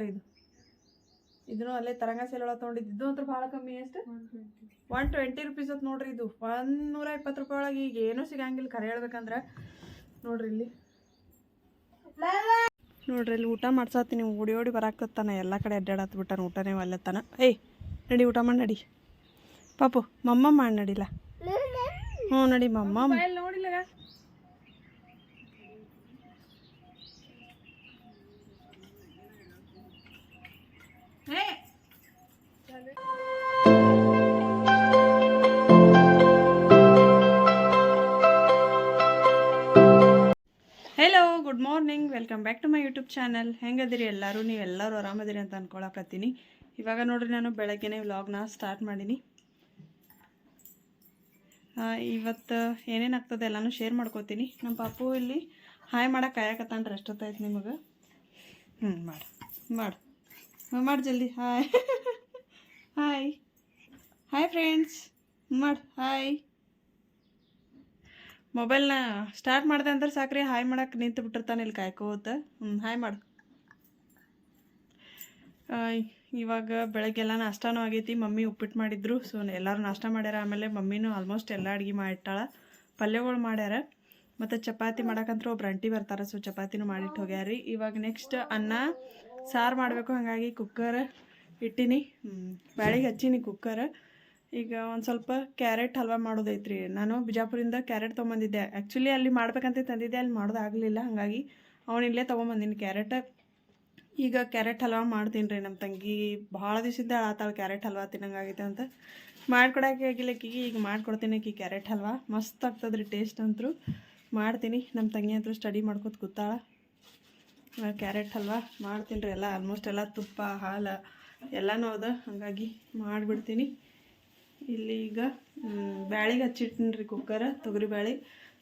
ನೋಡ್ರಿ ಇದು. ಇದನ್ನು ಅಲ್ಲೇ ತರಂಗ ಸೇಲ್ ಒಳಗೆ ತೊಗೊಂಡಿದ್ದು. ಅಂತೂ ಭಾಳ ಕಮ್ಮಿ ಎಷ್ಟು? ಒನ್ ಟ್ವೆಂಟಿ ರುಪೀಸ್ ಅಂತ ನೋಡ್ರಿ ಇದು. ನೂರ ಇಪ್ಪತ್ತು ರೂಪಾಯಿ ಒಳಗೆ ಈಗ ಏನೂ ಸಿಗಂಗಿಲ್ಲ. ಖರೆ ಹೇಳ್ಬೇಕಂದ್ರೆ ನೋಡ್ರಿ ಇಲ್ಲಿ. ನೋಡ್ರಿ ಇಲ್ಲಿ ಊಟ ನೀವು ಓಡಿ ಓಡಿ ಬರಾಕತ್ತಾನ. ಎಲ್ಲ ಕಡೆ ಅಡ್ಡಾಡತ್ ಬಿಟ್ಟಾನ ಊಟನೇ ಅಲ್ಲತ್ತಾನ ಏಯ್, ನಡಿ ಊಟ ಮಾಡಿ ನಡಿ. ಪಾಪು, ಮಮ್ಮ ಮಾಡಿ ನಡಿಲ್ಲ ಹ್ಞೂ ನಡಿ ಮಮ್ಮ ನೋಡಿಲ್ಲ hello good morning welcome back to my YouTube channel ಹೆಂಗದಿರಿ ಎಲ್ಲರೂ? ನೀವು ಎಲ್ಲರೂ ಆರಾಮದಿರಿ ಅಂತ ಅನ್ಕೊಳಕತ್ತೀನಿ ಇವಾಗ ನೋಡ್ರಿ ನಾನು ಬೆಳಗ್ಗೆನೇ ವ್ಲಾಗ್ನ ಸ್ಟಾರ್ಟ್ ಮಾಡೀನಿ. ಇವತ್ತು ಏನೇನು ಆಗ್ತದೆ ಎಲ್ಲನೂ ಶೇರ್ ಮಾಡ್ಕೋತೀನಿ. ನಮ್ಮ ಪಾಪು ಇಲ್ಲಿ ಹಾಯ್ ಮಾಡಕ್ಕೆ ಕಾಯಕತ್ತಾನ್ರಿ ಅಷ್ಟೊತ್ತಾಯ್ತು ನಿಮಗೆ. ಹ್ಞೂ ಮಾಡಿ. ಮಾಡು. ಮಾಡಿ ಜಲ್ದಿ. ಹಾಯ್ ಹಾಯ್ ಹಾಯ್ ಫ್ರೆಂಡ್ಸ್ ಮಾಡಿ. ಹಾಯ್ ಮೊಬೈಲ್ನ ಸ್ಟಾರ್ಟ್ ಮಾಡಿದೆ ಅಂದ್ರೆ ಸಾಕ್ರಿ. ಹಾಯ್ ಮಾಡಕ್ಕೆ ನಿಂತು ಬಿಟ್ಟಿರ್ತಾನೆ ಇಲ್ಲಿ ಕಾಯ್ಕೋತ. ಹ್ಞೂ ಹಾಯ್ ಮಾಡು. ಇವಾಗ ಬೆಳಗ್ಗೆಲ್ಲ ನಾಷ್ಟಾನೂ ಆಗೈತಿ. ಮಮ್ಮಿ ಉಪ್ಪಿಟ್ಟು ಮಾಡಿದ್ರು. ಸೊ ಎಲ್ಲರೂ ನಾಷ್ಟ ಮಾಡ್ಯಾರ. ಆಮೇಲೆ ಮಮ್ಮಿನೂ ಆಲ್ಮೋಸ್ಟ್ ಎಲ್ಲ ಅಡುಗೆ ಮಾಡಿಟ್ಟಾಳ. ಪಲ್ಯಗಳು ಮಾಡ್ಯಾರ. ಮತ್ತು ಚಪಾತಿ ಮಾಡೋಕ್ಕಂತೂ ಒಬ್ರು ಅಂಟಿ ಬರ್ತಾರೆ. ಸೊ ಚಪಾತಿನೂ ಮಾಡಿಟ್ಟು ಹೋಗ್ಯಾರಿ. ಇವಾಗ ನೆಕ್ಸ್ಟ್ ಅನ್ನ ಸಾರು ಮಾಡಬೇಕು, ಹಾಗಾಗಿ ಕುಕ್ಕರ್ ಇಟ್ಟೀನಿ. ಬ್ಯಾಳಿಗೆ ಹಚ್ಚೀನಿ ಕುಕ್ಕರ್ ಈಗ ಒಂದು ಸ್ವಲ್ಪ ಕ್ಯಾರೆಟ್ ಹಲ್ವಾ ಮಾಡೋದೈತ್ರಿ. ನಾನು ಬಿಜಾಪುರಿಂದ ಕ್ಯಾರೆಟ್ ತೊಗೊಂಬಂದಿದ್ದೆ. ಆ್ಯಕ್ಚುಲಿ ಅಲ್ಲಿ ಮಾಡ್ಬೇಕಂತ ತಂದಿದ್ದೆ, ಅಲ್ಲಿ ಮಾಡೋದಾಗಲಿಲ್ಲ ಹಾಗಾಗಿ ಅವನಿಲ್ಲೇ ತೊಗೊಂಬಂದಿನಿ ಕ್ಯಾರೆಟ್ ಈಗ ಕ್ಯಾರೆಟ್ ಹಲ್ವಾ ಮಾಡ್ತೀನಿ ರೀ ನಮ್ಮ ತಂಗಿ. ಭಾಳ ದಿವಸದಿಂದ ಆತಾಳ ಕ್ಯಾರೆಟ್ ಹಲ್ವಾ ತಿನ್ನಂಗಾಗೈತೆ ಅಂತ. ಮಾಡ್ಕೊಡೋಕೆ ಆಗಿಲ್ಲ ಆಕಿಗೆ ಈಗ ಮಾಡ್ಕೊಡ್ತೀನಿ ಆಕಿ ಕ್ಯಾರೆಟ್ ಹಲ್ವಾ. ಮಸ್ತ್ ಆಗ್ತದ್ರಿ ಟೇಸ್ಟ್ ಅಂತೂ. ಮಾಡ್ತೀನಿ. ನಮ್ಮ ತಂಗಿ ಅಂತೂ ಸ್ಟಡಿ ಮಾಡ್ಕೊತ ಕೂತಾಳ. ಕ್ಯಾರೆಟ್ ಹಲ್ವಾ ಮಾಡ್ತೀನಿ ರೀ ಎಲ್ಲ ಆಲ್ಮೋಸ್ಟ್ ಎಲ್ಲ ತುಪ್ಪ, ಹಾಲು ಎಲ್ಲನೂ ಅದ, ಹಾಗಾಗಿ ಮಾಡಿಬಿಡ್ತೀನಿ. ಇಲ್ಲಿ ಈಗ ಬ್ಯಾಳಿಗೆ ಹಚ್ಚಿಟ್ಟಿನಿ ರೀ ಕುಕ್ಕರ್ ತೊಗರಿ ಬ್ಯಾಳಿ,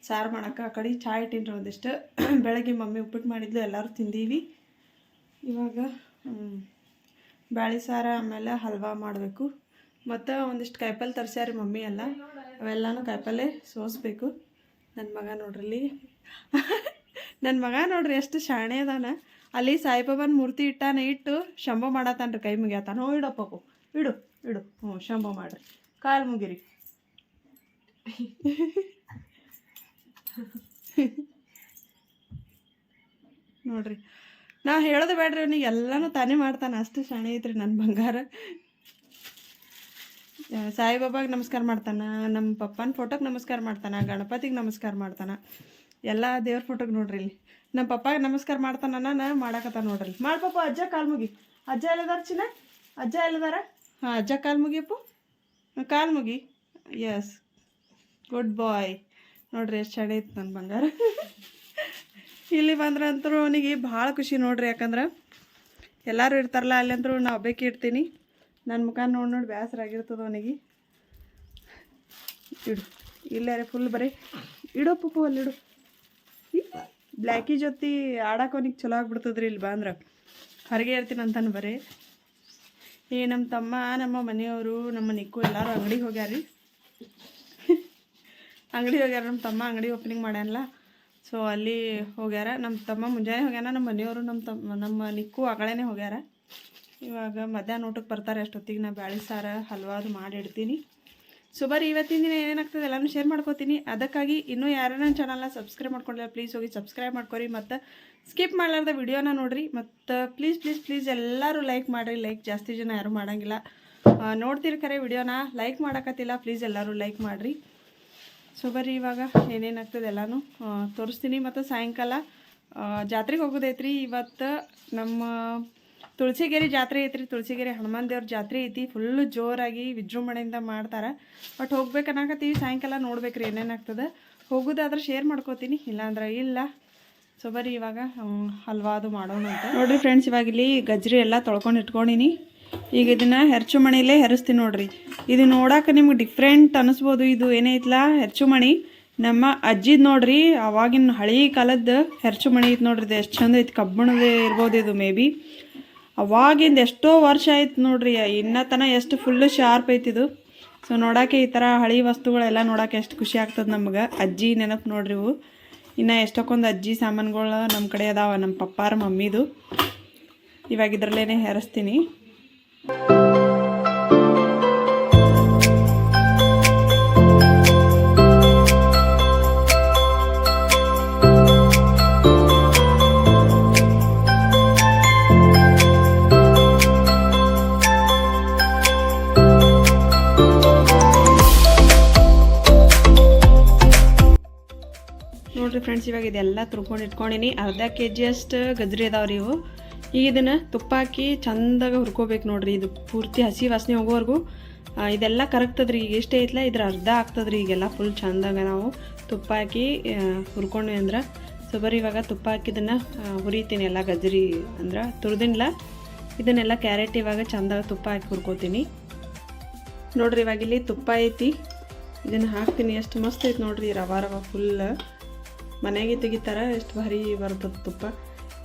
ಸಾರು ಮಾಡೋಕೆ ಆ ಕಡೆ ಚಹಾ ಇಟ್ಟಿನಿ ಒಂದಿಷ್ಟು. ಬೆಳಗ್ಗೆ ಮಮ್ಮಿ ಉಪ್ಪಿಟ್ಟು ಮಾಡಿದ್ಲು, ಎಲ್ಲರೂ ತಿಂದೀವಿ. ಇವಾಗ ಬ್ಯಾಳಿ ಸಾರು ಆಮೇಲೆ ಹಲ್ವಾ ಮಾಡಬೇಕು. ಮತ್ತು ಒಂದಿಷ್ಟು ಕಾಯಿಪಲ್ಲೆ ತರಿಸ್ಯಾರಿ ಮಮ್ಮಿ ಎಲ್ಲ. ಅವೆಲ್ಲನೂ ಕಾಯಿಪಲ್ಲೆ ಸೋಸ್ಬೇಕು. ನನ್ನ ಮಗ ನೋಡ್ರಿ ನನ್ನ ಮಗ ನೋಡ್ರಿ ಎಷ್ಟು ಶಾಣೆ ಅದಾನ. ಅಲ್ಲಿ ಸಾಯಿಬಾಬಾನ ಮೂರ್ತಿ ಇಟ್ಟಾನೆ ಇಟ್ಟು ಶಂಭ ಮಾಡತ್ತಾನ್ರಿ ಕೈ ಮುಗಿಯತ್ತಾನ ಹೋ ಇಡಪ್ಪು ಇಡು ಇಡು. ಹ್ಞೂ, ಶಂಭ ಮಾಡ್ರಿ. ಕಾಲು ಮುಗಿರಿ. ನೋಡ್ರಿ. ನಾ ಹೇಳೋದು ಬೇಡ್ರಿ ಅವನಿಗೆ, ಎಲ್ಲನೂ ತಾನೇ ಮಾಡ್ತಾನೆ. ಅಷ್ಟು ಶಾಣೆ ಐತ್ರಿ ನನ್ನ ಬಂಗಾರ. ಸಾಯಿಬಾಬಾಗ ನಮಸ್ಕಾರ ಮಾಡ್ತಾನೆ. ನಮ್ಮ ಪಪ್ಪನ ಫೋಟೋಗೆ ನಮಸ್ಕಾರ ಮಾಡ್ತಾನೆ. ಗಣಪತಿಗೆ ನಮಸ್ಕಾರ ಮಾಡ್ತಾನೆ. ಎಲ್ಲ ದೇವ್ರ ಫೋಟೋಗೆ ನೋಡ್ರಿ ಇಲ್ಲಿ. ನಮ್ಮ ಪಪ್ಪಾಗೆ ನಮಸ್ಕಾರ ಮಾಡ್ತಾನ ನಾನು ಮಾಡಾಕತ್ತ ನೋಡ್ರಿ ಮಾಡಿ ಪಪ್ಪ ಅಜ್ಜ ಕಾಲು ಮುಗಿ. ಅಜ್ಜ ಎಲ್ಲದಾರ ಚಿನ್ನ? ಅಜ್ಜ ಎಲ್ಲದಾರ? ಹಾಂ ಅಜ್ಜ ಕಾಲು ಮುಗಿಯಪ್ಪು. ಕಾಲು ಮುಗಿ. ಎಸ್ ಗುಡ್ ಬಾಯ್ ನೋಡ್ರಿ ಎಷ್ಟು ಚಂಡ ಐತೆ ನನ್ನ ಬಂಗಾರ. ಇಲ್ಲಿ ಬಂದ್ರೆ ಅಂತೂ ಅವನಿಗೆ ಭಾಳ ಖುಷಿ ನೋಡ್ರಿ ಯಾಕಂದ್ರೆ ಎಲ್ಲರೂ ಇರ್ತಾರಲ್ಲ ಅಲ್ಲಿ ಅಂತೂ ನಾ ಒಬ್ಬಕ್ಕೆ ಇಡ್ತೀನಿ ನನ್ನ ಮುಖ ನೋಡಿ ನೋಡಿ ಬೇಸರ ಆಗಿರ್ತದೆ ಅವನಿಗೆ. ಇಡು ಇಲ್ಲೇ ಫುಲ್ ಬರೀ. ಇಡೋ ಪಪ್ಪು ಅಲ್ಲಿ ಇಡು. ಬ್ಲ್ಯಾಕಿ ಜೊತೆ ಆಡಕ್ಕೆ ಅವನಿಗೆ ಚಲೋ ಆಗ್ಬಿಡ್ತದ್ರಿ ಇಲ್ಲಿ ಬಂದ್ರೆ ಹೊರಗೆ ಇರ್ತೀನಿ ಅಂತಾನೆ ಬರೀ. ಏ ನಮ್ಮ ತಮ್ಮ, ನಮ್ಮ ಮನೆಯವರು, ನಮ್ಮ ನಿಕ್ಕು ಎಲ್ಲರೂ ಅಂಗಡಿಗೆ ಹೋಗ್ಯಾರಿ ಅಂಗಡಿ ಹೋಗ್ಯಾರ ನಮ್ಮ ತಮ್ಮ ಅಂಗಡಿ ಓಪನಿಂಗ್ ಮಾಡ್ಯಾನಲ್ಲ ಸೊ ಅಲ್ಲಿ ಹೋಗ್ಯಾರ. ನಮ್ಮ ತಮ್ಮ ಮುಂಜಾನೆ ಹೋಗ್ಯಾನ, ನಮ್ಮ ಮನೆಯವರು ನಮ್ಮ ತಮ್ಮ ನಮ್ಮ ನಿಕ್ಕು ಆಗಳೇ ಹೋಗ್ಯಾರ. ಇವಾಗ ಮಧ್ಯಾಹ್ನ ಊಟಕ್ಕೆ ಬರ್ತಾರೆ, ಅಷ್ಟೊತ್ತಿಗೆ ನಾ ಬ್ಯಾಳಿ ಸಾರು, ಹಲ್ವಾದು ಮಾಡಿ ಇಡ್ತೀನಿ. ಸೊ ಬರ್ರಿ ಇವತ್ತಿನ ದಿನ ಏನೇನಾಗ್ತದೆ ಎಲ್ಲನೂ ಶೇರ್ ಮಾಡ್ಕೋತೀನಿ. ಅದಕ್ಕಾಗಿ ಇನ್ನೂ ಯಾರು ನನ್ನ ಚಾನಲ್ನ ಸಬ್ಸ್ಕ್ರೈಬ್ ಮಾಡ್ಕೊಂಡಿಲ್ಲ ಪ್ಲೀಸ್ ಹೋಗಿ ಸಬ್ಸ್ಕ್ರೈಬ್ ಮಾಡ್ಕೊರಿ. ಮತ್ತು ಸ್ಕಿಪ್ ಮಾಡಲಾರ್ದ ವಿಡಿಯೋನ ನೋಡಿರಿ. ಮತ್ತು ಪ್ಲೀಸ್ ಪ್ಲೀಸ್ ಪ್ಲೀಸ್ ಎಲ್ಲರೂ ಲೈಕ್ ಮಾಡಿರಿ. ಲೈಕ್ ಜಾಸ್ತಿ ಜನ ಯಾರೂ ಮಾಡೋಂಗಿಲ್ಲ. ನೋಡ್ತೀರಿ ಖರೆ ವಿಡಿಯೋನ ಲೈಕ್ ಮಾಡೋಕತ್ತಿಲ್ಲ ಪ್ಲೀಸ್ ಎಲ್ಲರೂ ಲೈಕ್ ಮಾಡಿರಿ. ಸೊ ಬರ್ರಿ ಇವಾಗ ಏನೇನಾಗ್ತದೆ ಎಲ್ಲನೂ ತೋರಿಸ್ತೀನಿ. ಮತ್ತು ಸಾಯಂಕಾಲ ಜಾತ್ರೆಗೆ ಹೋಗೋದೈತ್ರಿ. ಇವತ್ತು ನಮ್ಮ ತುಳಸಿಗೆರೆ ಜಾತ್ರೆ ಐತ್ರಿ, ತುಳಸಿಗೆರೆ ಹನುಮಾನ್ ದೇವ್ರ ಜಾತ್ರೆ ಐತಿ. ಫುಲ್ಲು ಜೋರಾಗಿ ವಿಜೃಂಭಣೆಯಿಂದ ಮಾಡ್ತಾರೆ. ಬಟ್ ಹೋಗ್ಬೇಕು ಅನ್ನಕತ್ತೀವಿ ಸಾಯಂಕಾಲ ನೋಡ್ಬೇಕ್ರಿ ಏನೇನಾಗ್ತದೆ ಹೋಗೋದಾದ್ರೆ ಶೇರ್ ಮಾಡ್ಕೋತೀನಿ, ಇಲ್ಲಾಂದ್ರೆ ಇಲ್ಲ. ಸೊ ಬರೀ ಇವಾಗ ಹಲ್ವಾ ಹಲ್ವಾದು ಮಾಡೋಣ ಅಂತ. ನೋಡ್ರಿ ಫ್ರೆಂಡ್ಸ್ ಇವಾಗ ಇಲ್ಲಿ ಗಜ್ರಿ ಎಲ್ಲ ತೊಳ್ಕೊಂಡು ಇಟ್ಕೊಂಡಿನಿ. ಈಗ ಇದನ್ನ ಹೆರ್ಚು ಮಣಿಲೇ ಹೆರಿಸ್ತೀನಿ ನೋಡ್ರಿ. ಇದು ನೋಡಕ್ಕೆ ನಿಮ್ಗೆ ಡಿಫ್ರೆಂಟ್ ಅನಿಸ್ಬೋದು. ಇದು ಏನೈತ್ಲ ಹೆರ್ಚು ಮಣಿ ನಮ್ಮ ಅಜ್ಜಿದ್ ನೋಡ್ರಿ, ಅವಾಗಿನ ಹಳಿ ಕಾಲದ ಹೆರ್ಚು ಮಣಿ ಐತೆ ನೋಡ್ರಿ. ಇದು ಎಷ್ಟು ಚಂದ ಐತಿ, ಕಬ್ಬಿಣದೇ ಇರ್ಬೋದು ಇದು ಮೇ ಬಿ ಅವಾಗಿಂದ ಎಷ್ಟೋ ವರ್ಷ ಆಯ್ತು ನೋಡ್ರಿ ಇನ್ನತನ ಎಷ್ಟು ಫುಲ್ಲು ಶಾರ್ಪ್ ಐತಿದು. ಸೊ ನೋಡಕ್ಕೆ ಈ ಥರ ಹಳಿ ವಸ್ತುಗಳೆಲ್ಲ ನೋಡೋಕೆ ಎಷ್ಟು ಖುಷಿ ಆಗ್ತದೆ ನಮ್ಗೆ. ಅಜ್ಜಿ ನೆನಪು ನೋಡ್ರಿ ಇವು. ಇನ್ನು ಎಷ್ಟೊಕ್ಕೊಂದು ಅಜ್ಜಿ ಸಾಮಾನುಗಳು ನಮ್ಮ ಕಡೆ ಅದಾವ ನಮ್ಮ ಪಪ್ಪಾರ ಮಮ್ಮಿದು. ಇವಾಗ ಇದರಲ್ಲೇ ಹೆರಸ್ತೀನಿ. ನೋಡ್ರಿ ಫ್ರೆಂಡ್ಸ್ ಇವಾಗ ಇದೆಲ್ಲ ತುರ್ಕೊಂಡು ಇಟ್ಕೊಂಡಿನಿ. ಅರ್ಧ ಕೆ ಜಿಯಷ್ಟು ಗಜ್ರಿ ಅದಾವ್ರಿ ಇವು. ಈಗ ಇದನ್ನು ತುಪ್ಪ ಹಾಕಿ ಚಂದಾಗ ಹುರ್ಕೋಬೇಕು ನೋಡ್ರಿ. ಇದು ಪೂರ್ತಿ ಹಸಿ ವಾಸನೆ ಹೋಗೋವರೆಗೂ. ಇದೆಲ್ಲ ಕರಗ್ತದ್ರಿ ಈಗ ಎಷ್ಟೇ ಐತ್ಲ, ಇದ್ರ ಅರ್ಧ ಆಗ್ತದ್ರಿ. ಈಗೆಲ್ಲ ಫುಲ್ ಚಂದಾಗ ನಾವು ತುಪ್ಪ ಹಾಕಿ ಹುರ್ಕೊಂಡ್ವಿ ಅಂದ್ರೆ. ಸೊ ಬರೀ ಇವಾಗ ತುಪ್ಪ ಹಾಕಿದನ್ನು ಹುರಿತೀನಿ ಎಲ್ಲ ಗಜ್ರಿ ಅಂದ್ರೆ. ತುರ್ದಿನ್ಲ, ಇದನ್ನೆಲ್ಲ ಕ್ಯಾರೆಟ್ ಇವಾಗ ಚಂದಾಗ ತುಪ್ಪ ಹಾಕಿ ಹುರ್ಕೋತೀನಿ. ನೋಡ್ರಿ, ಇವಾಗ ಇಲ್ಲಿ ತುಪ್ಪ ಐತಿ. ಇದನ್ನು ಹಾಕ್ತೀನಿ. ಎಷ್ಟು ಮಸ್ತ್ ಐತಿ ನೋಡ್ರಿ ರವ ರವ ಫುಲ್ ಮನೆಗೆ ತೆಗಿತಾರ, ಎಷ್ಟು ಭಾರಿ ಬರ್ತದೆ ತುಪ್ಪ.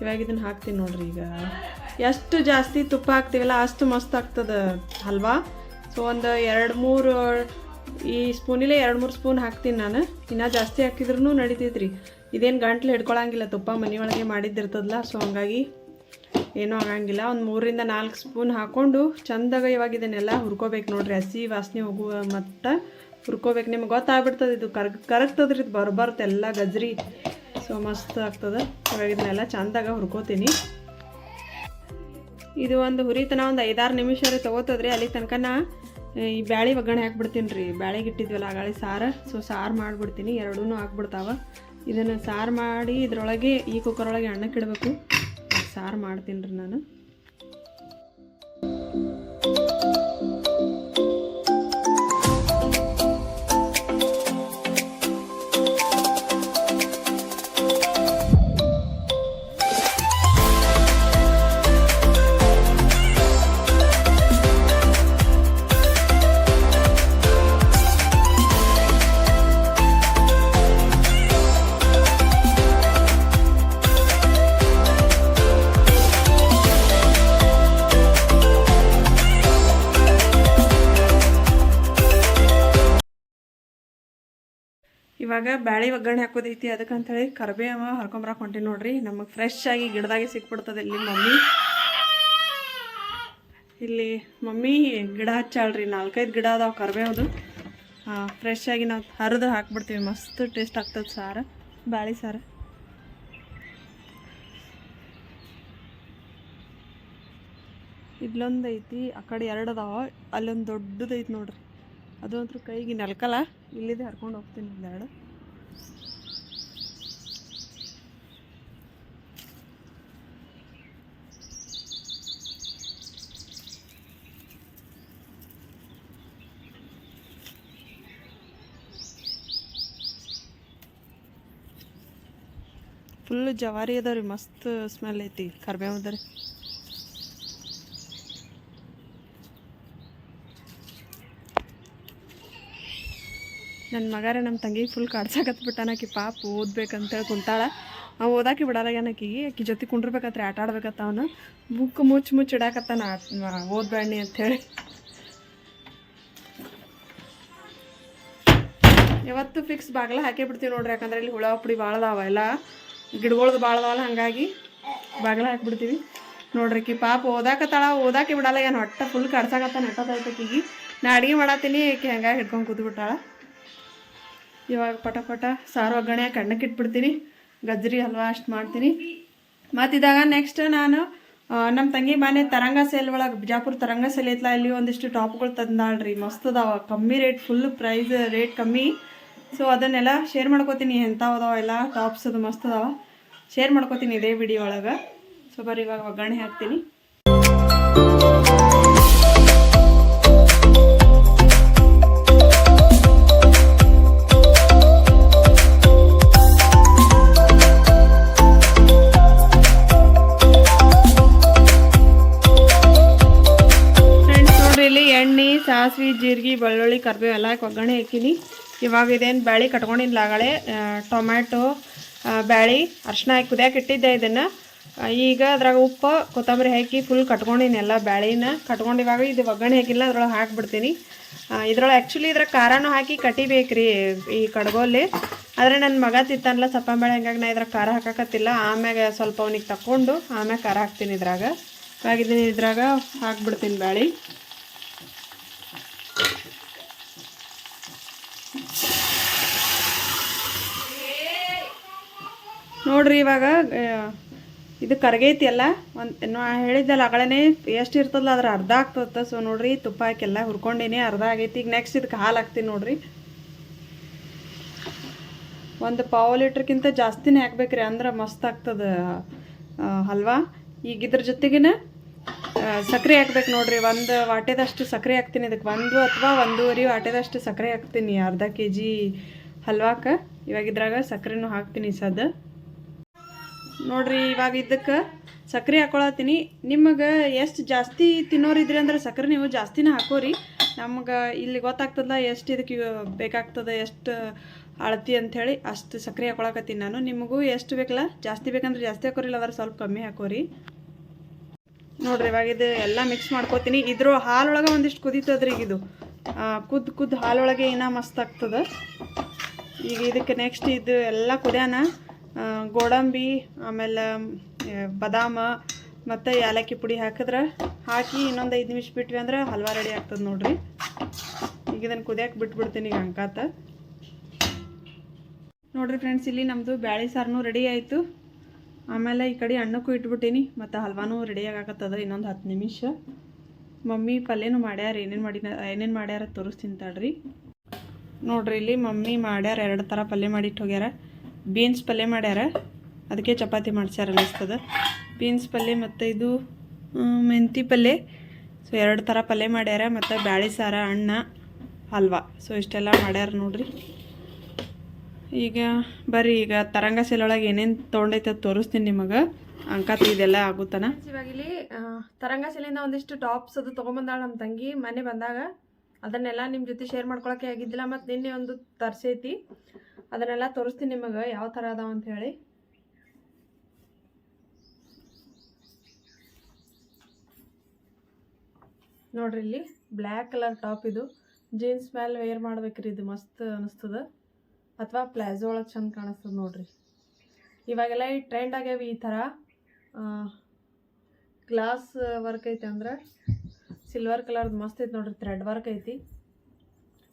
ಇವಾಗ ಇದನ್ನು ಹಾಕ್ತೀನಿ ನೋಡ್ರಿ ಈಗ. ಎಷ್ಟು ಜಾಸ್ತಿ ತುಪ್ಪ ಹಾಕ್ತೀವಲ್ಲ, ಅಷ್ಟು ಮಸ್ತ್ ಆಗ್ತದೆ ಹಲ್ವಾ ಸೊ ಒಂದು ಎರಡು ಮೂರು, ಈ ಸ್ಪೂನಿಲೆ ಎರಡು ಮೂರು ಸ್ಪೂನ್ ಹಾಕ್ತೀನಿ ನಾನು. ಇನ್ನೂ ಜಾಸ್ತಿ ಹಾಕಿದ್ರೂ ನಡೀತೈತ್ರಿ. ಇದೇನು ಗಂಟ್ಲು ಹಿಡ್ಕೊಳಂಗಿಲ್ಲ, ತುಪ್ಪ ಮನೆಯೊಳಗೆ ಮಾಡಿದ್ದಿರ್ತದಲ್ಲ ಸೊ ಹಂಗಾಗಿ ಏನೂ ಆಗಂಗಿಲ್ಲ. ಒಂದು ಮೂರಿಂದ ನಾಲ್ಕು ಸ್ಪೂನ್ ಹಾಕ್ಕೊಂಡು ಚಂದಾಗ ಇವಾಗ ಇದನ್ನೆಲ್ಲ ಹುರ್ಕೋಬೇಕು ನೋಡ್ರಿ. ಹಸಿ ವಾಸನೆ ಹೋಗುವ ಮತ್ತು ಹುರ್ಕೋಬೇಕು. ನಿಮ್ಗೆ ಗೊತ್ತಾಗ್ಬಿಡ್ತದೆ ಇದು ಕರ್ಗ್, ಕರಗ್ತದ್ರಿ, ಇದು ಬರ್ಬಾರ್ದು ಎಲ್ಲ ಗಜ್ರಿ. ಸೊ ಮಸ್ತ್ ಆಗ್ತದೆ. ಇವಾಗ ಇದನ್ನೆಲ್ಲ ಚಂದಾಗ ಹುರ್ಕೋತೀನಿ. ಇದು ಒಂದು ಹುರಿತನ ಒಂದು ಐದಾರು ನಿಮಿಷ ರೀ ತೊಗೋತದ್ರಿ. ಅಲ್ಲಿ ತನಕ ಈ ಬ್ಯಾಳಿ ಒಗ್ಗರಣೆ ಹಾಕ್ಬಿಡ್ತೀನಿ ರೀ. ಬ್ಯಾಳಿಗೆ ಇಟ್ಟಿದ್ವಲ್ಲ ಆಗಾಳಿ ಸಾರು. ಸೊ ಸಾರು ಮಾಡಿಬಿಡ್ತೀನಿ. ಎರಡೂ ಹಾಕ್ಬಿಡ್ತಾವೆ ಇದನ್ನು ಸಾರು ಮಾಡಿ ಇದರೊಳಗೆ ಈ ಕುಕ್ಕರ್ ಒಳಗೆ ಎಣ್ಣಕ್ಕೆ ಇಡಬೇಕು ಸಾರು ಮಾಡ್ತೀನಿ ರೀ ನಾನು. ಇವಾಗ ಬ್ಯಾಳಿ ಒಗ್ಗರಣೆ ಹಾಕೋದೈತಿ ಅದಕ್ಕಂತೇಳಿ ಕರಿಬೇವ ಹರ್ಕೊಂಬರಕ್ಕೆ ಹೊಂಟೀನಿ ನೋಡ್ರಿ. ನಮಗೆ ಫ್ರೆಶ್ ಆಗಿ ಗಿಡದಾಗೆ ಸಿಕ್ಬಿಡ್ತದೆ ಇಲ್ಲಿ ಮಮ್ಮಿ. ಇಲ್ಲಿ ಮಮ್ಮಿ ಗಿಡ ಹಚ್ಚಾಳ್ರಿ, ನಾಲ್ಕೈದು ಗಿಡ ಅದಾವ ಕರಿಬೇವದು ಫ್ರೆಶ್ ಆಗಿ ನಾವು ಹರಿದು ಹಾಕ್ಬಿಡ್ತೀವಿ, ಮಸ್ತ್ ಟೇಸ್ಟ್ ಆಗ್ತದೆ ಸಾರು, ಬ್ಯಾಳಿ ಸಾರು. ಇಲ್ಲೊಂದು ಐತಿ, ಆ ಕಡೆ ಎರಡು ಅದಾವ, ಅಲ್ಲೊಂದು ದೊಡ್ಡದೈತಿ ನೋಡ್ರಿ. ಅದು ಅಂತೂ ಕೈಗೆ ನೆಲ್ಕಲ್ಲ, ಇಲ್ಲಿದೆ ಹರ್ಕೊಂಡು ಹೋಗ್ತೀನಿ ಒಂದೆರಡು ಫುಲ್ ಜವಾರಿ ಅದಾವ ರೀ ಮಸ್ತ್ ಸ್ಮೆಲ್ ಐತಿ ಕರ್ಬೇವು ಅದ ರೀ ನನ್ನ ಮಗಾರ ನಮ್ಮ ತಂಗಿ ಫುಲ್ ಕಾಡ್ಸಾಕತ್ಬಿಟ್ಟಾನಕಿ ಪಾಪ ಓದ್ಬೇಕಂತೇಳಿ ಕುಂತಾಳ. ಅವ ಓದಾಕಿ ಆಕಿಗೆ ಆಕಿ. ಜೊತೆ ಕುಂಡಿರ್ಬೇಕತ್ರಿ ಆಟ ಆಡ್ಬೇಕತ್ತ ಅವನು. ಬುಕ್ ಮುಚ್ಚಿ ಮುಚ್ಚಿ ಇಡಾಕತ್ತಾನ. ಓದ್ಬೇಡಿ ಅಂಥೇಳಿ ಯಾವತ್ತು ಫಿಕ್ಸ್ ಬಾಗ್ಲ ಹಾಕೇ ಬಿಡ್ತೀವಿ ನೋಡ್ರಿ. ಯಾಕಂದ್ರೆ ಇಲ್ಲಿ ಹುಳ ಪುಡಿ ಭಾಳ ಅದಾವ ಎಲ್ಲ. ಗಿಡಗಳ್ದು ಭಾಳ ಅದಾವಲ್ಲ, ಹಾಗಾಗಿ ಬಾಗ್ಲ ಹಾಕ್ಬಿಡ್ತೀವಿ ನೋಡ್ರಿ ಕಿ ಪಾಪ ಓದಾಕತ್ತಾಳ. ಓದಾಕಿ ಬಿಡಲ್ಲ ಏನು ಹೊಟ್ಟೆ ಫುಲ್ ಕಡ್ಸಾಕತ್ತ ನೆಟ್ಟದೈತಕಿಗೆ ನಾ ಅಡುಗೆ ಮಾಡತ್ತೀನಿ ಆಕೆ ಹಂಗಾಗಿ ಹಿಡ್ಕೊಂಡು ಕೂತ್ಬಿಟ್ಟಾಳ. ಇವಾಗ ಪಟ ಪಟ ಸಾರು ಒಗ್ಗರಣೆ ಕಣ್ಣಕ್ಕೆ ಇಟ್ಬಿಡ್ತೀನಿ. ಗಜ್ಜರಿ ಹಲ್ವಾ ಅಷ್ಟು ಮಾಡ್ತೀನಿ. ಮತ್ತಿದಾಗ ನೆಕ್ಸ್ಟ್ ನಾನು ನಮ್ಮ ತಂಗಿ ಮನೆ ತರಂಗ ಸೇಲ್ ಒಳಗೆ, ಬಿಜಾಪುರ ತರಂಗ ಸೇಲ್ ಐತ್ಲ, ಇಲ್ಲಿ ಒಂದಿಷ್ಟು ಟಾಪ್ಗಳು ತಂದಾಳ್ರಿ. ಮಸ್ತ್ ಅದಾವ. ಕಮ್ಮಿ ರೇಟ್ ಫುಲ್ ಪ್ರೈಸ್ ರೇಟ್ ಕಮ್ಮಿ. ಸೊ ಅದನ್ನೆಲ್ಲ ಶೇರ್ ಮಾಡ್ಕೋತೀನಿ. ಎಂಥವು ಅದಾವ ಎಲ್ಲ ಟಾಪ್ಸ್ ಅದು ಮಸ್ತ್ ಅದಾವ. ಶೇರ್ ಮಾಡ್ಕೋತೀನಿ ಇದೇ ವಿಡಿಯೋ ಒಳಗೆ. ಸೊ ಬರೀ ಇವಾಗ ಒಗ್ಗರಣೆ ಹಾಕ್ತೀನಿ. ಜೀರಿಗೆ, ಬೆಳ್ಳುಳ್ಳಿ ಕರಿಬೇವು ಎಲ್ಲ ಒಗ್ಗರಣೆ ಹಾಕಿನಿ. ಇವಾಗ ಇದೇನು ಬ್ಯಾಳಿ ಕಟ್ಕೊಂಡಿಲ್ಲ ಲಾಗಳೆ ಟೊಮ್ಯಾಟೊ ಬ್ಯಾಳಿ ಅರ್ಶಿನ ಹಾಕಿ ಕುದಿಯಾಕೆ ಇಟ್ಟಿದ್ದೆ ಇದನ್ನು. ಈಗ ಅದ್ರಾಗ ಉಪ್ಪು, ಕೊತ್ತಂಬರಿ ಹಾಕಿ ಫುಲ್ ಕಟ್ಕೊಂಡಿನಿ ಎಲ್ಲ ಬ್ಯಾಳಿನ. ಕಟ್ಕೊಂಡು ಇವಾಗ ಇದು ಒಗ್ಗರಣೆ ಹಾಕಿಲ್ಲ, ಅದ್ರೊಳಗೆ ಹಾಕ್ಬಿಡ್ತೀನಿ. ಇದ್ರೊಳಗೆ ಆ್ಯಕ್ಚುಲಿ ಇದ್ರ ಖಾರನೂ ಹಾಕಿ ಕಟಿಬೇಕ್ರಿ ಈ ಕಡ್ಗೋಲಿ. ಆದರೆ ನನ್ನ ಮಗ ತಿಂತಾನಲ್ಲ ಸಪ್ಪಂಬೇಳೆ ಹಂಗಾಗಿ ನಾ ಇದ್ರಾಗ ಖಾರ ಹಾಕಕತ್ತಿಲ್ಲ. ಆಮ್ಯಾಗ ಸ್ವಲ್ಪ ಅವ್ನಿಗೆ ತಕ್ಕೊಂಡು ಆಮ್ಯಾಗ ಖಾರ ಹಾಕ್ತೀನಿ ಇದ್ರಾಗ. ಇವಾಗ ಇದ್ರಾಗ ಹಾಕ್ಬಿಡ್ತೀನಿ ಬ್ಯಾಳಿ. ನೋಡ್ರಿ ಇವಾಗ ಇದು ಕರಗೈತಿ ಅಲ್ಲ, ಒಂದು ನಾ ಹೇಳಿದ್ದಲ್ಲ ಅಗಳೇ ಎಷ್ಟು ಇರ್ತದಲ್ಲ, ಅದ್ರ ಅರ್ಧ ಆಗ್ತದ. ಸೊ ನೋಡ್ರಿ, ತುಪ್ಪ ಹಾಕೆಲ್ಲ, ಹುರ್ಕೊಂಡಿನಿ, ಅರ್ಧ ಆಗೈತಿ. ಈಗ ನೆಕ್ಸ್ಟ್ ಇದಕ್ಕೆ ಹಾಲು ಹಾಕ್ತೀನಿ ನೋಡ್ರಿ. ಒಂದು ಪಾವು ಲೀಟ್ರ್ಗಿಂತ ಜಾಸ್ತಿನೇ ಹಾಕ್ಬೇಕ್ರಿ, ಅಂದ್ರೆ ಮಸ್ತ್ ಆಗ್ತದ ಹಲ್ವಾ. ಈಗ ಇದ್ರ ಜೊತೆಗಿನ ಸಕ್ಕರೆ ಹಾಕ್ಬೇಕು ನೋಡ್ರಿ. ಒಂದು ವಾಟೆದಷ್ಟು ಸಕ್ಕರೆ ಹಾಕ್ತೀನಿ ಇದಕ್ಕೆ ಒಂದು ಅಥವಾ ಒಂದೂವರೆ ವಾಟೆದಷ್ಟು ಸಕ್ಕರೆ ಹಾಕ್ತೀನಿ, ಅರ್ಧ ಕೆ ಜಿ ಹಲ್ವಾಕ. ಇವಾಗ ಇದ್ರಾಗ ಸಕ್ಕರೆನೂ ಹಾಕ್ತೀನಿ ಸದ. ನೋಡ್ರಿ, ಇವಾಗ ಇದಕ್ಕೆ ಸಕ್ಕರೆ ಹಾಕೊಳತ್ತೀನಿ. ನಿಮಗೆ ಎಷ್ಟು ಜಾಸ್ತಿ ತಿನ್ನೋರಿದ್ರಿ ಅಂದ್ರೆ ಸಕ್ಕರೆ ನೀವು ಜಾಸ್ತಿನೇ ಹಾಕೋರಿ. ನಮ್ಗೆ ಇಲ್ಲಿ ಗೊತ್ತಾಗ್ತದ ಎಷ್ಟು ಇದಕ್ಕೆ ಬೇಕಾಗ್ತದೆ, ಎಷ್ಟು ಅಳತಿ ಅಂಥೇಳಿ ಅಷ್ಟು ಸಕ್ಕರೆ ಹಾಕೊಳಕತ್ತೀನಿ ನಾನು. ನಿಮಗೂ ಎಷ್ಟು ಬೇಕಲ್ಲ, ಜಾಸ್ತಿ ಬೇಕಂದ್ರೆ ಜಾಸ್ತಿ ಹಾಕೋರಿಲ್ಲ ಅದ್ರ ಸ್ವಲ್ಪ ಕಮ್ಮಿ ಹಾಕೋರಿ. ನೋಡ್ರಿ, ಇವಾಗ ಇದು ಎಲ್ಲ ಮಿಕ್ಸ್ ಮಾಡ್ಕೋತೀನಿ. ಇದ್ರ ಹಾಲೊಳಗೆ ಒಂದಿಷ್ಟು ಕುದೀತದ್ರಿ ಈಗ ಇದು ಕುದ್ದು ಕುದ್ದು ಹಾಲೊಳಗೆ ಇನ್ನೂ ಮಸ್ತ್ ಆಗ್ತದೆ. ಈಗ ಇದಕ್ಕೆ ನೆಕ್ಸ್ಟ್ ಇದು ಎಲ್ಲ ಕುದ್ಯಾನ ಗೋಡಂಬಿ, ಆಮೇಲೆ ಬದಾಮ ಮತ್ತು ಏಲಕ್ಕಿ ಪುಡಿ ಹಾಕಿದ್ರೆ ಹಾಕಿ ಇನ್ನೊಂದು ಐದು ನಿಮಿಷ ಬಿಟ್ವಿ ಅಂದ್ರೆ ಹಲ್ವಾ ರೆಡಿ ಆಗ್ತದೆ ನೋಡ್ರಿ. ಈಗ ಇದನ್ನು ಕುದಿಯಕ್ಕೆ ಬಿಟ್ಬಿಡ್ತೀನಿ ಈಗ ಅಂಕಾತ. ನೋಡ್ರಿ ಫ್ರೆಂಡ್ಸ್ ಇಲ್ಲಿ ನಮ್ಮದು ಬ್ಯಾಳಿ ಸಾರನು ರೆಡಿ ಆಯಿತು. ಆಮೇಲೆ ಈ ಕಡೆ ಹಣ್ಣಕ್ಕೂ ಇಟ್ಬಿಟ್ಟೀನಿ, ಮತ್ತು ಹಲ್ವಾನು ರೆಡಿಯಾಗಿ ಆಗತ್ತದ ಇನ್ನೊಂದು ಹತ್ತು ನಿಮಿಷ. ಮಮ್ಮಿ ಪಲ್ಯನೂ ಮಾಡ್ಯಾರ, ಏನೇನು ಮಾಡಿ ಏನೇನು ಮಾಡ್ಯಾರ ತೋರಿಸ್ತೀನಿ ತಡ್ರಿ. ನೋಡ್ರಿ, ಇಲ್ಲಿ ಮಮ್ಮಿ ಮಾಡ್ಯಾರ, ಎರಡು ಥರ ಪಲ್ಯ ಮಾಡಿಟ್ಟು ಹೋಗ್ಯಾರ. ಬೀನ್ಸ್ ಪಲ್ಯ ಮಾಡ್ಯಾರ. ಅದಕ್ಕೆ ಚಪಾತಿ ಮಾಡ್ಸ್ಯಾರ ಅನ್ನಿಸ್ತದ. ಬೀನ್ಸ್ ಪಲ್ಯ ಮತ್ತು ಇದು ಮೆಂತಿ ಪಲ್ಯ. ಸೊ ಎರಡು ಥರ ಪಲ್ಯ ಮಾಡ್ಯಾರ ಮತ್ತು ಬ್ಯಾಳಿ ಸಾರ ಅಣ್ಣ ಹಲ್ವಾ. ಸೊ ಇಷ್ಟೆಲ್ಲ ಮಾಡ್ಯಾರ ನೋಡ್ರಿ. ಈಗ ಬರ್ರಿ, ಈಗ ತರಂಗ ಒಳಗೆ ಏನೇನು ತೊಗೊಂಡೈತೆ ತೋರಿಸ್ತೀನಿ ನಿಮಗೆ. ಅಂಕತ್ ಇದೆಲ್ಲ ಆಗುತ್ತಾನ? ಇವಾಗ ಇಲ್ಲಿ ತರಂಗ ಸೆಲಿಂದ ಒಂದಿಷ್ಟು ಟಾಪ್ಸ್ ಅದು ತೊಗೊಂಬಂದಾಳ ನಮ್ಮ ತಂಗಿ. ಮನೆ ಬಂದಾಗ ಅದನ್ನೆಲ್ಲ ನಿಮ್ಮ ಜೊತೆ ಶೇರ್ ಮಾಡ್ಕೊಳಕ್ಕೆ ಆಗಿದ್ದಿಲ್ಲ ಮತ್ತು ನಿನ್ನೆ ಒಂದು ತರ್ಸೈತಿ. ಅದನ್ನೆಲ್ಲ ತೋರಿಸ್ತೀನಿ ನಿಮಗೆ, ಯಾವ ಥರ ಅದಾವ ಅಂತ ಹೇಳಿ. ನೋಡ್ರಿ ಇಲ್ಲಿ ಬ್ಲ್ಯಾಕ್ ಕಲರ್ ಟಾಪ್ ಇದು. ಜೀನ್ಸ್ ಮೇಲೆ ವೇರ್ ಮಾಡ್ಬೇಕ್ರಿ, ಇದು ಮಸ್ತ್ ಅನಿಸ್ತದ. ಅಥವಾ ಪ್ಲಾಜೋ ಒಳಗೆ ಚಂದ ಕಾಣಿಸ್ತದೆ ನೋಡ್ರಿ. ಇವಾಗೆಲ್ಲ ಈ ಟ್ರೆಂಡ್ ಆಗ್ಯಾವ ಈ ಥರ. ಗ್ಲಾಸ್ ವರ್ಕ್ ಐತೆ ಅಂದ್ರೆ ಸಿಲ್ವರ್ ಕಲರ್ದು ಮಸ್ತ್ ಐತೆ ನೋಡ್ರಿ, ಥ್ರೆಡ್ ವರ್ಕ್ ಐತಿ.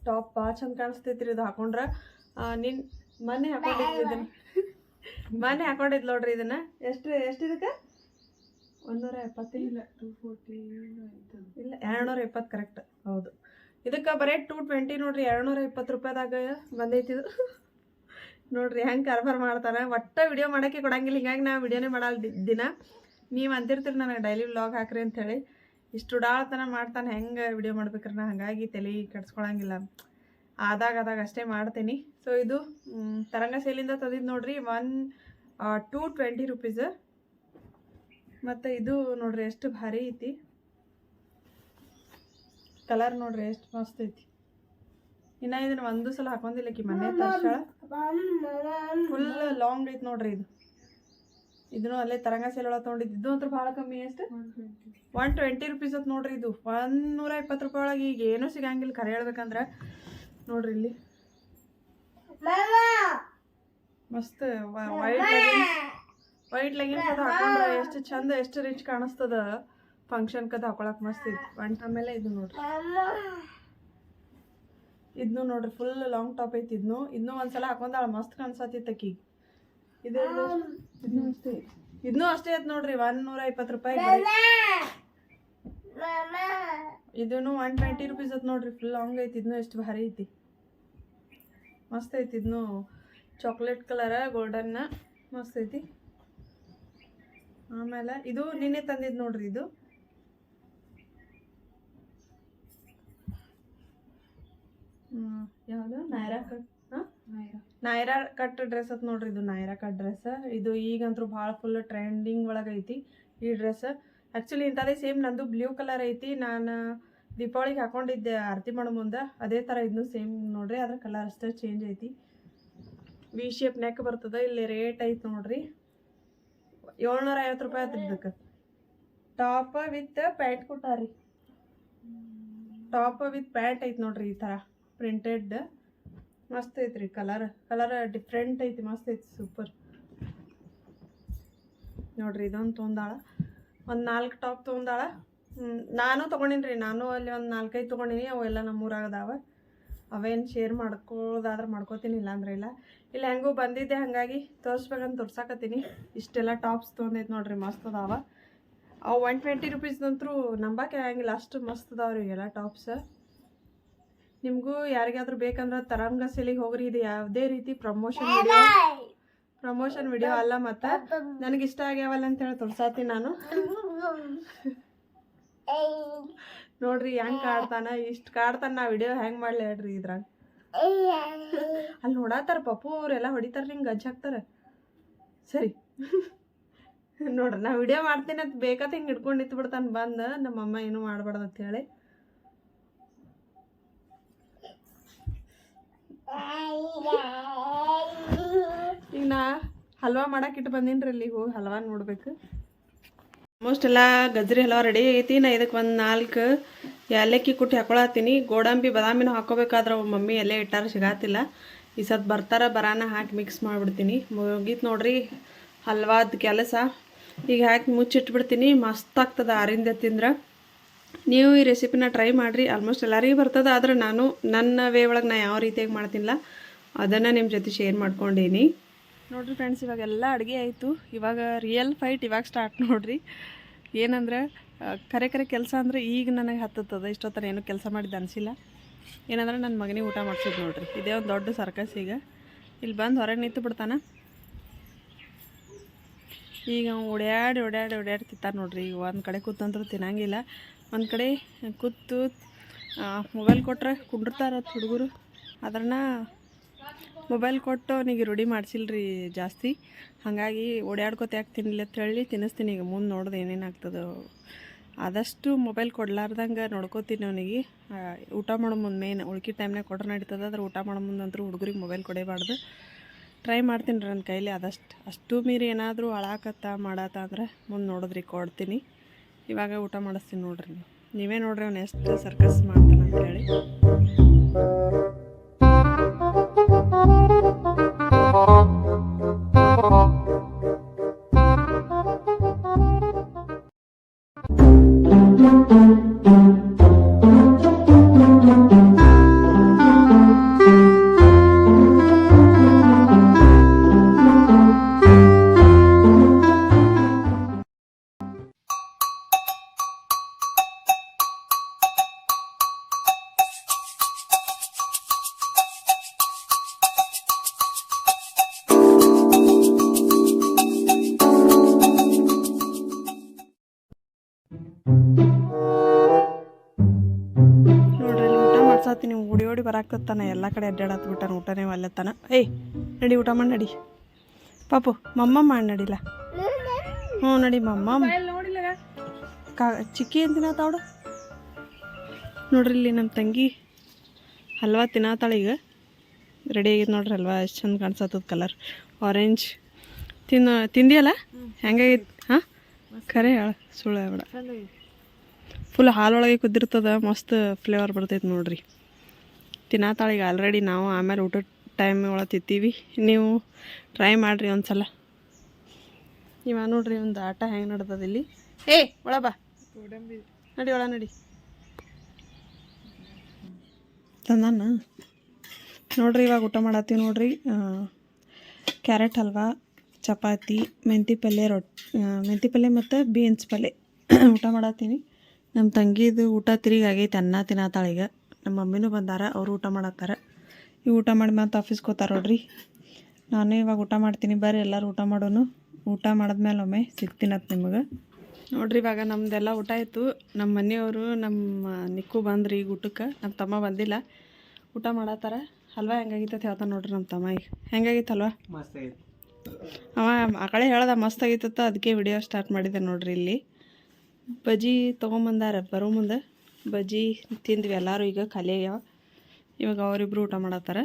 ಟಾಪ್ ಭಾಳ ಚಂದ ಕಾಣಿಸ್ತೈತ್ರಿ ಇದು ಹಾಕೊಂಡ್ರೆ. ನಿನ್ ಮನೆ ಹಾಕೊಂಡಿದ್ದು ಇದನ್ನ. ಮೊನ್ನೆ ಹಾಕೊಂಡಿದ್ ನೋಡ್ರಿ ಇದನ್ನ. ಎಷ್ಟು ಎಷ್ಟು ಇದಕ್ಕೆ ಒಂದೂರ ಎಪ್ಪತ್ತಿಲ್ಲ ಟೂ ಫೋರ್ಟಿ ಇಲ್ಲ ಎರಡ್ನೂರ ಇಪ್ಪತ್ತು ಕರೆಕ್ಟ್ ಹೌದು. ಇದಕ್ಕೆ ಬರೇ ಟೂ ಟ್ವೆಂಟಿ ನೋಡ್ರಿ ಎರಡ್ನೂರ ಇಪ್ಪತ್ತು ರೂಪಾಯಿದಾಗ ಬಂದೈತಿ ಇದು. ನೋಡ್ರಿ ಹೆಂಗೆ ಕಾರ್ಬಾರ್ ಮಾಡ್ತಾರೆ ಒಟ್ಟು ವಿಡಿಯೋ ಮಾಡೋಕ್ಕೆ ಕೊಡಂಗಿಲ್ಲ. ಹಿಂಗಾಗಿ ನಾ ವಿಡಿಯೋನೇ ಮಾಡಲ್ಲ ದಿನ. ನೀವು ಅಂತಿರ್ತೀರಿ ನನಗೆ ಡೈಲಿ ವ್ಲಾಗ್ ಹಾಕ್ರಿ ಅಂಥೇಳಿ ಇಷ್ಟು ಉಡಾಳ್ತನ ಮಾಡ್ತಾನೆ ಹೆಂಗೆ ವಿಡಿಯೋ ಮಾಡ್ಬೇಕ್ರಿ ನಾ. ಹಾಗಾಗಿ ತಲೆ ಕೆಡ್ಸ್ಕೊಳಂಗಿಲ್ಲ. ಆದಾಗ ಆದಾಗ ಅಷ್ಟೇ ಮಾಡ್ತೀನಿ. ಸೊ ಇದು ತರಂಗ ಸೇಲಿಂದ ತಂದಿದ್ದು ನೋಡ್ರಿ ಒನ್ ಟೂ ಟ್ವೆಂಟಿ ರುಪೀಸ್ ಮತ್ತು ಇದು ನೋಡ್ರಿ ಎಷ್ಟು ಭಾರಿ ಐತಿ. ಕಲರ್ ನೋಡ್ರಿ ಎಷ್ಟು ಮಸ್ತ್ ಐತಿ. ಇನ್ನ ಇದನ್ನ ಒಂದು ಸಲ ಹಾಕೊಂಡಿಲ್ಲ ಕಿ ಮನೆ ತರ್ಸಾಳ. ಫುಲ್ ಲಾಂಗ್ ಐತಿ ನೋಡ್ರಿ ಇದು. ಇದನ್ನು ಅಲ್ಲೇ ತರಂಗ ಸೇಲ್ ಒಳಗೆ ತೊಗೊಂಡಿದ್ದು. ಇದು ಅಂತ ಭಾಳ ಕಮ್ಮಿ ಎಷ್ಟು? ಒನ್ ಟ್ವೆಂಟಿ ರುಪೀಸ್ ಅತ್ ನೋಡ್ರಿ ಇದು. ಒಂದೂರ ಇಪ್ಪತ್ತು ರೂಪಾಯಿ ಒಳಗೆ ಈಗ ಏನೂ ಸಿಗಂಗಿಲ್ಲ ಖರೆ ಹೇಳ್ಬೇಕಂದ್ರೆ. ನೋಡ್ರಿ ಇಲ್ಲಿ. ಮಸ್ತ್ ವೈಟ್ ವೈಟ್ ಲೆಗಿನ್ ಹಾಕೊಂಡ್ರೆ ಎಷ್ಟು ಚಂದ ಎಷ್ಟು ರಿಚ್ ಕಾಣಿಸ್ತದ. ಫಂಕ್ಷನ್ ಕದ ಹಾಕೊಳಕ್ ಮಸ್ತ್ ಇತ್ತು ಆಮೇಲೆ ಇದು ನೋಡ್ರಿ. ಇದ್ನು ನೋಡ್ರಿ ಫುಲ್ ಲಾಂಗ್ ಟಾಪ್ ಐತಿ ಇದ್ನು. ಇದ್ನು ಒಂದ್ಸಲ ಹಾಕೊಂಡಾಳ ಮಸ್ತ್ ಕಾಣಿಸತ್ತಿತ್ತು ಅಕ್ಕಿ ಇದು ಇದನ್ನು ಅಷ್ಟೇ. ಐತ್ ನೋಡ್ರಿ ಒಂದ್ ನೂರ ಇಪ್ಪತ್ತು ರೂಪಾಯಿ ಇದನ್ನು ಒನ್ ಟ್ವೆಂಟಿ ರುಪೀಸ್ ಐತ್ ನೋಡ್ರಿ ಫುಲ್ ಲಾಂಗ್ ಐತಿ ಇದನ್ನು ಎಷ್ಟು ಭಾರಿ ಐತಿ. ಮಸ್ತ್ ಐತಿ ಇದನ್ನು ಚಾಕ್ಲೇಟ್ ಕಲರ ಗೋಲ್ಡನ್ನ ಮಸ್ತ್ ಐತಿ. ಆಮೇಲೆ ಇದು ನಿನ್ನೆ ತಂದಿದ್ದು ನೋಡ್ರಿ ಇದು. ಯಾವ್ದು? Naira cut Naira cut dress ಅತ್ ನೋಡ್ರಿ ಇದು ನೈರಾ ಕಟ್ ಡ್ರೆಸ್ ಇದು ಈಗಂತೂ ಭಾಳ ಫುಲ್ ಟ್ರೆಂಡಿಂಗ್ ಒಳಗೈತಿ ಈ ಡ್ರೆಸ್ ಆ್ಯಕ್ಚುಲಿ ಇಂಥದ್ದೇ ಸೇಮ್ ನಂದು ಬ್ಲೂ ಕಲರ್ ಐತಿ. ನಾನು ದೀಪಾವಳಿಗೆ ಹಾಕೊಂಡಿದ್ದೆ ಆರತಿ ಮಾಡೋ ಮುಂದೆ. ಅದೇ ಥರ ಇದನ್ನು ಸೇಮ್ ನೋಡ್ರಿ. ಅದ್ರ ಕಲರ್ ಅಷ್ಟೇ ಚೇಂಜ್ ಐತಿ. ವಿ ಶೇಪ್ ನೆಕ್ ಬರ್ತದೆ. ಇಲ್ಲಿ ರೇಟ್ ಐತಿ ನೋಡ್ರಿ. ಏಳ್ನೂರ ಐವತ್ತು ರೂಪಾಯಿ ಆಯ್ತು ಇದಕ್ಕೆ. ಟಾಪ್ ವಿತ್ ಪ್ಯಾಂಟ್ ಕೊಟ್ಟಾರಿ ಟಾಪ್ ವಿತ್ ಪ್ಯಾಂಟ್ ಐತಿ ನೋಡ್ರಿ ಈ ಥರ ಪ್ರಿಂಟೆಡ್ ಮಸ್ತ್ ಐತ್ರಿ ಕಲರ್ ಕಲರ್ ಡಿಫ್ರೆಂಟ್ ಐತಿ. ಮಸ್ತ್ ಐತಿ. ಸೂಪರ್ ನೋಡ್ರಿ ಇದೊಂದು ತೊಂದಾಳ. ಒಂದು ನಾಲ್ಕು ಟಾಪ್ ತೊಗೊಂಡಾಳ. ನಾನು ತೊಗೊಂಡಿನಿ ರೀ ನಾನು ಅಲ್ಲಿ ಒಂದು ನಾಲ್ಕೈದು ತೊಗೊಂಡಿನಿ ಅವೆಲ್ಲ ನಮ್ಮೂರಾಗ ಅದಾವ ಅವೇನು ಶೇರ್ ಮಾಡ್ಕೊಳ್ಳೋದಾದ್ರೆ ಮಾಡ್ಕೋತೀನಿ ಇಲ್ಲಾಂದ್ರೆ ಇಲ್ಲ. ಇಲ್ಲ ಹೆಂಗೂ ಬಂದಿದ್ದೆ ಹಾಗಾಗಿ ತೋರಿಸ್ಬೇಕಂತ ತೋರ್ಸಾಕತ್ತೀನಿ. ಇಷ್ಟೆಲ್ಲ ಟಾಪ್ಸ್ ತೊಗೊಂಡೈತೆ ನೋಡ್ರಿ ಮಸ್ತ್ ಅದಾವ. ಅವು ಒನ್ ಟ್ವೆಂಟಿ ರುಪೀಸ್ದಂತರೂ ನಂಬಕ್ಕೆ ಆಗಂಗಿಲ್ಲ ಅಷ್ಟು ಮಸ್ತ್ ಅದಾವ ರೀ ಎಲ್ಲ ಟಾಪ್ಸ್. ನಿಮಗೂ ಯಾರಿಗಾದ್ರೂ ಬೇಕಂದ್ರೆ ತರಂಗ ಸೆಲಿಗೆ ಹೋಗ್ರಿ ಇದು ಯಾವುದೇ ರೀತಿ ಪ್ರಮೋಷನ್ ಪ್ರಮೋಷನ್ ವಿಡಿಯೋ ಅಲ್ಲ ಮತ್ತು? ನನಗೆ ಇಷ್ಟ ಆಗ್ಯಾವಲ್ಲ ಅಂತ ಹೇಳಿ ತೋರ್ಸಾತಿ ನಾನು. ನೋಡ್ರಿ ಹೆಂಗ್ ಕಾಡ್ತಾನ? ಇಷ್ಟ ಕಾಡ್ತಾನ ನಾ ವಿಡಿಯೋ ಹೆಂಗ್ ಮಾಡ್ಲಿ ಹೇಳ್ರಿ ಇದ್ರಾಗ. ಅಲ್ಲಿ ನೋಡಾತಾರ ಪಪ್ಪು ಅವ್ರೆಲ್ಲ ಹೊಡಿತಾರ ಹಿಂಗೆ ಗಜ್ಜ ಹಾಕ್ತಾರ. ಸರಿ. ನೋಡ್ರಿ ನಾ ವಿಡಿಯೋ ಮಾಡ್ತೀನಿ ಅಂತ ಬೇಕಂತ ಹಿಂಗೆ ಹಿಡ್ಕೊಂಡು ನಿಂತು ಬಿಡ್ತಾನೆ. ಬಂದು ನಮ್ಮಮ್ಮ ಏನು ಮಾಡಬಾರ್ದು ಅಂತ ಹೇಳಿ. ಈಗ ನಾ ಹಲ್ವಾ ಮಾಡಕ್ಕೆ ಇಟ್ಟು ಬಂದೀನಿ ರೀ ಹೋಗಿ ಹಲ್ವಾ ನೋಡ್ಬೇಕು. ಆಲ್ಮೋಸ್ಟ್ ಎಲ್ಲ ಗಜ್ರಿ ಹಲ್ವಾ ರೆಡಿ ಐತಿ. ನಾ ಇದಕ್ಕೆ ಒಂದು ನಾಲ್ಕು ಏಲಕ್ಕಿ ಕುಟ್ಟಿ ಹಾಕೊಳತ್ತೀನಿ. ಗೋಡಂಬಿ, ಬದಾಮಿನ ಹಾಕೋಬೇಕಾದ್ರೆ ಮಮ್ಮಿ ಎಲ್ಲೇ ಇಟ್ಟಾರ, ಸಿಗಾತಿಲ್ಲ. ಈ ಸತ್ ಬರ್ತಾರ, ಬರಾನ ಹಾಕಿ ಮಿಕ್ಸ್ ಮಾಡಿಬಿಡ್ತೀನಿ. ಮುಗೀತು ನೋಡ್ರಿ ಹಲ್ವಾದ ಕೆಲಸ. ಈಗ ಹಾಕಿ ಮುಚ್ಚಿಟ್ಬಿಡ್ತೀನಿ. ಮಸ್ತ್ ಆಗ್ತದೆ ಆರಿಂದ ತಿಂದ್ರೆ. ನೀವು ಈ ರೆಸಿಪಿನ ಟ್ರೈ ಮಾಡಿರಿ. ಆಲ್ಮೋಸ್ಟ್ ಎಲ್ಲರಿಗೂ ಬರ್ತದೆ. ಆದ್ರೆ ನಾನು ನನ್ನ ವೇ ಒಳಗೆ ನಾ ಯಾವ ರೀತಿಯಾಗಿ ಮಾಡ್ತೀನಿಲ್ಲ ಅದನ್ನು ನಿಮ್ಮ ಜೊತೆ ಶೇರ್ ಮಾಡ್ಕೊಂಡೀನಿ. ನೋಡ್ರಿ ಫ್ರೆಂಡ್ಸ್ ಇವಾಗೆಲ್ಲ ಅಡುಗೆ ಆಯಿತು. ಇವಾಗ ರಿಯಲ್ ಫೈಟ್ ಇವಾಗ ಸ್ಟಾರ್ಟ್ ನೋಡ್ರಿ. ಏನಂದ್ರೆ ಕರೆ ಕರೆ ಕೆಲಸ ಅಂದರೆ ಈಗ ನನಗೆ ಹತ್ತದ ಇಷ್ಟೊತ್ತರ ಏನೂ ಕೆಲಸ ಮಾಡಿದ್ದು ಅನಿಸಿಲ್ಲ. ಏನಂದ್ರೆ ನನ್ನ ಮಗನಿಗೆ ಊಟ ಮಾಡಿಸೋದು ನೋಡ್ರಿ. ಇದೇ ಒಂದು ದೊಡ್ಡ ಸರ್ಕಸ್ ಈಗ. ಇಲ್ಲಿ ಬಂದು ಹೊರಗೆ ನಿಂತು ಬಿಡ್ತಾನೆ. ಈಗ ಓಡ್ಯಾಡಿ ಓಡ್ಯಾಡಿ ಓಡ್ಯಾಡಿ ತಿಂತಾನೆ ನೋಡ್ರಿ. ಈಗ ಒಂದು ಕಡೆ ಕೂತಂದ್ರೂ ತಿನ್ನಂಗಿಲ್ಲ. ಒಂದು ಕಡೆ ಕೂತು ಮೊಬೈಲ್ ಕೊಟ್ಟರೆ ಕುಂಡಿರ್ತಾರ ಹುಡುಗರು. ಅದನ್ನ ಮೊಬೈಲ್ ಕೊಟ್ಟು ಅವನಿಗೆ ರೂಢಿ ಮಾಡಿಸಿಲ್ರಿ ಜಾಸ್ತಿ. ಹಾಗಾಗಿ ಓಡಾಡ್ಕೊತ ಯಾಕೆ ತಿನ್ನಲಿ ಅಂತ ಹೇಳಿ ತಿನ್ನಿಸ್ತೀನಿ. ಈಗ ಮುಂದೆ ನೋಡ್ದೆ ಏನೇನು ಆಗ್ತದೆ. ಆದಷ್ಟು ಮೊಬೈಲ್ ಕೊಡ್ಲಾರ್ದಂಗೆ ನೋಡ್ಕೋತೀನಿ ಅವನಿಗೆ. ಊಟ ಮಾಡೋ ಮುಂದೆ ಮೇನ್ ಉಳ್ಕಿ ಟೈಮ್ನಾಗ ಕೊಟ್ರೆ ನಡೀತದೆ. ಅದ್ರ ಊಟ ಮಾಡೋ ಮುಂದೆ ಅಂತೂ ಹುಡುಗರಿಗೆ ಮೊಬೈಲ್ ಕೊಡೇಬಾರ್ದು. ಟ್ರೈ ಮಾಡ್ತೀನಿ ರೀ ನನ್ನ ಕೈಲಿ ಆದಷ್ಟು. ಅಷ್ಟು ಮೀರಿ ಏನಾದರೂ ಅಳಾಕತ್ತ ಮಾಡತ್ತ ಅಂದ್ರೆ ಮುಂದೆ ನೋಡಿದ್ರಿ ಕೊಡ್ತೀನಿ ಇವಾಗ ಊಟ ಮಾಡಿಸ್ತೀನಿ ನೋಡ್ರಿ ನೀವು. ನೀವೇ ನೋಡ್ರಿ ಅವ್ನು ಎಷ್ಟು ಸರ್ಕಸ್ ಮಾಡ್ತಾನೆ ಅಂತ ಬರಾಕತ್ತಾನ ಎಲ್ಲ ಕಡೆ ಅಡ್ಡಾಡತ್ ಬಿಟ್ಟಾನ ಊಟನೇ ಅಲ್ಲತ್ತಾನ ಏಯ್ ನಡಿ ಊಟ ಮಾಡಿ ನಡಿ. ಪಾಪು ಮಮ್ಮ ಮಾಡಿ ನಡಿಲ್ಲ ಹ್ಞೂ ನಡಿ ಮಮ್ಮ. ಕಾ ಚಿಕ್ಕಿ ಏನು ತಿನ್ನತ್ತಾವಡು ನೋಡ್ರಿ ಇಲ್ಲಿ ನಮ್ಮ ತಂಗಿ ಹಲ್ವಾ ತಿನ್ನತ್ತಾಳ ಈಗ ರೆಡಿ ಆಗೈತೆ ನೋಡ್ರಿ ಹಲ್ವಾ ಎಷ್ಟು ಚಂದ ಕಾಣಿಸತ್ತದ ಕಲರ್ ಆರೆಂಜ್ ತಿನ್ನ ತಿಂದಿಯಲ್ಲ? ಹೆಂಗಾಗೈತೆ? ಹಾಂ? ಖರೆ ಹೇಳ ಸುಳ್ಳು ಬೇಡ ಫುಲ್ ಹಾಲೊಳಗೆ ಕುದ್ದಿರ್ತದ ಮಸ್ತ್ ಫ್ಲೇವರ್ ಬರ್ತೈತೆ ನೋಡ್ರಿ. ತಿನ್ನತ್ತಾಳೀಗ ಆಲ್ರೆಡಿ ನಾವು ಆಮೇಲೆ ಊಟದ ಟೈಮ್ ಒಳಗೆ ತಿಂತೀವಿ. ನೀವು ಟ್ರೈ ಮಾಡಿರಿ ಒಂದು ಸಲ ಇವ ನೋಡ್ರಿ ಒಂದು ಆಟ ಹೆಂಗೆ ನಡ್ದದ ಇಲ್ಲಿ. ಏ, ಒಳ ಬಾ. ನಡಿ, ಒಳ ನಡಿ. ತಂದಾನ ನೋಡ್ರಿ ಇವಾಗ ಊಟ ಮಾಡತ್ತೀವಿ ನೋಡ್ರಿ. ಕ್ಯಾರೆಟ್ ಹಲ್ವಾ, ಚಪಾತಿ, ಮೆಂತಿ ಪಲ್ಯ ರೊಟ್ಟಿ ಮೆಂತಿ ಪಲ್ಯ ಮತ್ತು ಬೀನ್ಸ್ ಪಲ್ಯ. ಊಟ ಮಾಡತ್ತೀನಿ. ನಮ್ಮ ತಂಗಿದು ಊಟ ತಿರುಗಿ ಆಗೈತೆ ಅನ್ನ ತಿನ್ನತ್ತಾಳ ಈಗ. ನಮ್ಮ ಮಮ್ಮಿನೂ ಬಂದಾರ ಅವರು ಊಟ ಮಾಡತ್ತಾರ. ಈ ಊಟ ಮಾಡಿ ಮತ್ತೆ ಆಫೀಸ್ಗೆ ಹೋಗ್ತಾರ ನೋಡ್ರಿ. ನಾನು ಇವಾಗ ಊಟ ಮಾಡ್ತೀನಿ ಬರ್ರಿ ಎಲ್ಲರೂ ಊಟ ಮಾಡೋನು. ಊಟ ಮಾಡಿದ್ಮೇಲೆ ಒಮ್ಮೆ ಸಿಗ್ತೀನತ್ ನಿಮಗೆ. ನೋಡ್ರಿ ಇವಾಗ ನಮ್ದೆಲ್ಲ ಊಟ ಆಯಿತು. ನಮ್ಮ ಮನೆಯವರು ನಮ್ಮ ನಿಕ್ಕು ಬಂದ್ರಿ ಈಗ ಊಟಕ್ಕೆ. ನಮ್ಮ ತಮ್ಮ ಬಂದಿಲ್ಲ. ಊಟ ಮಾಡತ್ತಾರ. ಹಲ್ವಾ ಹೆಂಗಾಗಿತ್ತು ಅಂತ ಹೇಳ್ತಾನೆ ನೋಡ್ರಿ ನಮ್ಮ ತಮ್ಮ ಈಗ. ಹೆಂಗಾಗಿತ್ತು ಹಲ್ವಾ ಅವ ಆ ಕಡೆ ಹೇಳ್ದ ಮಸ್ತ್ ಆಗಿತ್ತ ಅದಕ್ಕೆ ವಿಡಿಯೋ ಸ್ಟಾರ್ಟ್ ಮಾಡಿದೆ ನೋಡ್ರಿ ಇಲ್ಲಿ. ಬಜ್ಜಿ ತೊಗೊಂಬಂದಾರ ಬರೋ ಮುಂದೆ. ಬಜ್ಜಿ ತಿಂದ್ವಿ ಎಲ್ಲರೂ ಈಗ ಖಾಲಿಯಾಗ್ಯಾವ ಇವಾಗ ಅವರಿಬ್ರು ಊಟ ಮಾಡತ್ತಾರ.